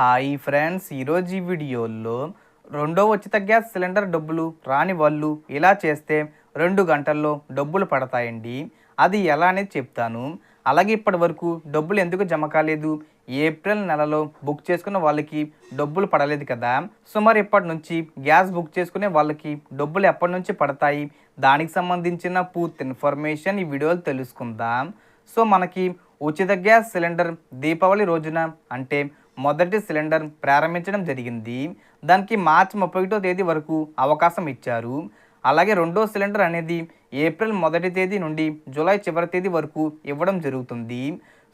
Hi friends ఈరోజు ఈ వీడియోలో రెండో ఉచిత గ్యాస్ సిలిండర్ డబ్బులు రాని వాళ్ళు ఇలా చేస్తే రెండు గంటల్లో డబ్బులు పడతాయండి. అది ఎలా అనేది చెప్తాను. అలాగే ఇప్పటి వరకు డబ్బులు ఎందుకు జమ కాలేదు? ఏప్రిల్ నెలలో బుక్ చేసుకున్న వాళ్ళకి డబ్బులు పడలేదు కదా. సుమారు ఇప్పటి నుంచి గ్యాస్ బుక్ చేసుకునే వాళ్ళకి డబ్బులు ఎప్పటి నుంచి పడతాయి? దానికి సంబంధించిన పూర్తి ఇన్ఫర్మేషన్ ఈ వీడియోలో తెలుసుకుందాం. సో మనకి ఉచిత గ్యాస్ సిలిండర్ దీపావళి రోజున అంటే మొదటి సిలిండర్ ప్రారంభించడం జరిగింది. దానికి మార్చి ముప్పై ఒకటో తేదీ వరకు అవకాశం ఇచ్చారు. అలాగే రెండో సిలిండర్ అనేది ఏప్రిల్ మొదటి తేదీ నుండి జూలై చివరి తేదీ వరకు ఇవ్వడం జరుగుతుంది.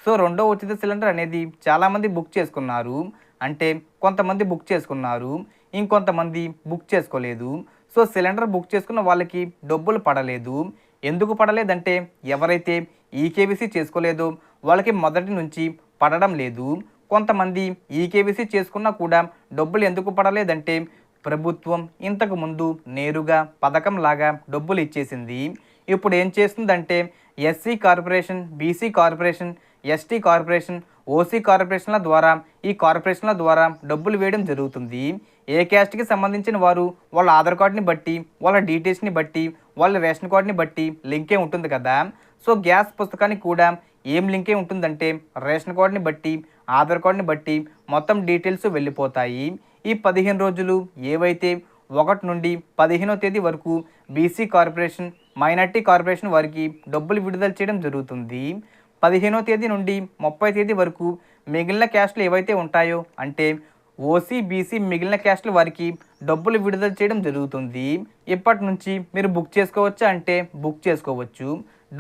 సో రెండో ఉచిత సిలిండర్ అనేది చాలామంది బుక్ చేసుకున్నారు. అంటే కొంతమంది బుక్ చేసుకున్నారు. ఇంకొంతమంది బుక్ చేసుకోలేదు. సో సిలిండర్ బుక్ చేసుకున్న వాళ్ళకి డబ్బులు పడలేదు. ఎందుకు పడలేదంటే ఎవరైతే ఈకేబీసీ చేసుకోలేదో వాళ్ళకి మొదటి నుంచి పడడం లేదు. కొంతమంది ఈకేవీసీ చేసుకున్నా కూడా డబ్బులు ఎందుకు పడలేదంటే ప్రభుత్వం ఇంతకు ముందు నేరుగా పథకం లాగా డబ్బులు ఇచ్చేసింది. ఇప్పుడు ఏం చేస్తుందంటే SC corporation BC corporation ST corporation OC కార్పొరేషన్ల ద్వారా ఈ కార్పొరేషన్ల ద్వారా డబ్బులు వేయడం జరుగుతుంది. ఏ క్యాస్ట్కి సంబంధించిన వారు వాళ్ళ ఆధార్ కార్డుని బట్టి వాళ్ళ డీటెయిల్స్ని బట్టి వాళ్ళ రేషన్ కార్డుని బట్టి లింకే ఉంటుంది కదా. సో గ్యాస్ పుస్తకానికి కూడా ఏం లింకే ఉంటుందంటే రేషన్ కార్డుని బట్టి ఆధార్ కార్డుని బట్టి మొత్తం డీటెయిల్స్ వెళ్ళిపోతాయి. ఈ పదిహేను రోజులు ఏవైతే ఒకటి నుండి పదిహేనో తేదీ వరకు బీసీ కార్పొరేషన్ మైనార్టీ కార్పొరేషన్ వారికి డబ్బులు విడుదల చేయడం జరుగుతుంది. పదిహేనో తేదీ నుండి ముప్పై తేదీ వరకు మిగిలిన క్యాస్ట్లు ఏవైతే ఉంటాయో అంటే ఓసీ బీసీ మిగిలిన క్యాస్ట్ల వారికి డబ్బులు విడుదల చేయడం జరుగుతుంది. ఇప్పటి నుంచి మీరు బుక్ చేసుకోవచ్చా అంటే బుక్ చేసుకోవచ్చు.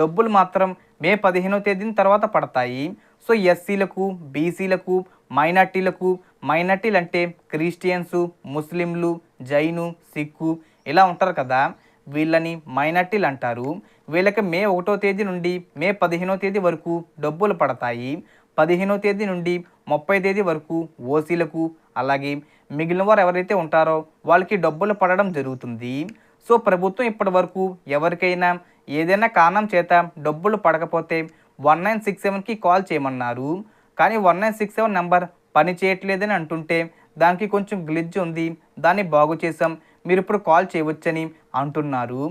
డబ్బులు మాత్రం మే పదిహేనో తేదీన తర్వాత పడతాయి. సో ఎస్సీలకు బీసీలకు మైనార్టీలకు మైనార్టీలు అంటే క్రిస్టియన్స్ ముస్లింలు జైను సిక్కు ఇలా ఉంటారు కదా. వీళ్ళని మైనార్టీలు అంటారు. వీళ్ళకి మే ఒకటో తేదీ నుండి మే పదిహేనో తేదీ వరకు డబ్బులు పడతాయి. పదిహేనో తేదీ నుండి ముప్పై తేదీ వరకు ఓసీలకు అలాగే మిగిలిన వారు ఎవరైతే ఉంటారో వాళ్ళకి డబ్బులు పడడం జరుగుతుంది. సో ప్రభుత్వం ఇప్పటి వరకు ఎవరికైనా ఏదైనా కారణం చేత డబ్బులు పడకపోతే వన్ నైన్ సిక్స్ సెవెన్కి కాల్ చేయమన్నారు. కానీ one nine six seven number పని చేయట్లేదని అంటుంటే దానికి కొంచెం గ్లిజ్ ఉంది. దాన్ని బాగు చేసాం మీరు ఇప్పుడు కాల్ చేయవచ్చని అంటున్నారు.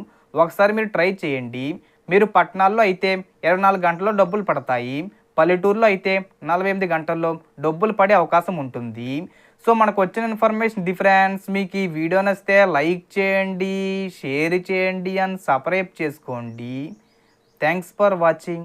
ఒకసారి మీరు ట్రై చేయండి. మీరు పట్టణాల్లో అయితే ఇరవై నాలుగు గంటల్లో డబ్బులు పడతాయి. పల్లెటూరులో అయితే నలభై ఎనిమిది గంటల్లో డబ్బులు పడే అవకాశం ఉంటుంది. సో మనకు వచ్చిన ఇన్ఫర్మేషన్ డిఫరెన్స్ మీకు ఈ వీడియో నచ్చితే లైక్ చేయండి షేర్ చేయండి అండ్ సబ్స్క్రైబ్ చేసుకోండి. Thanks for watching.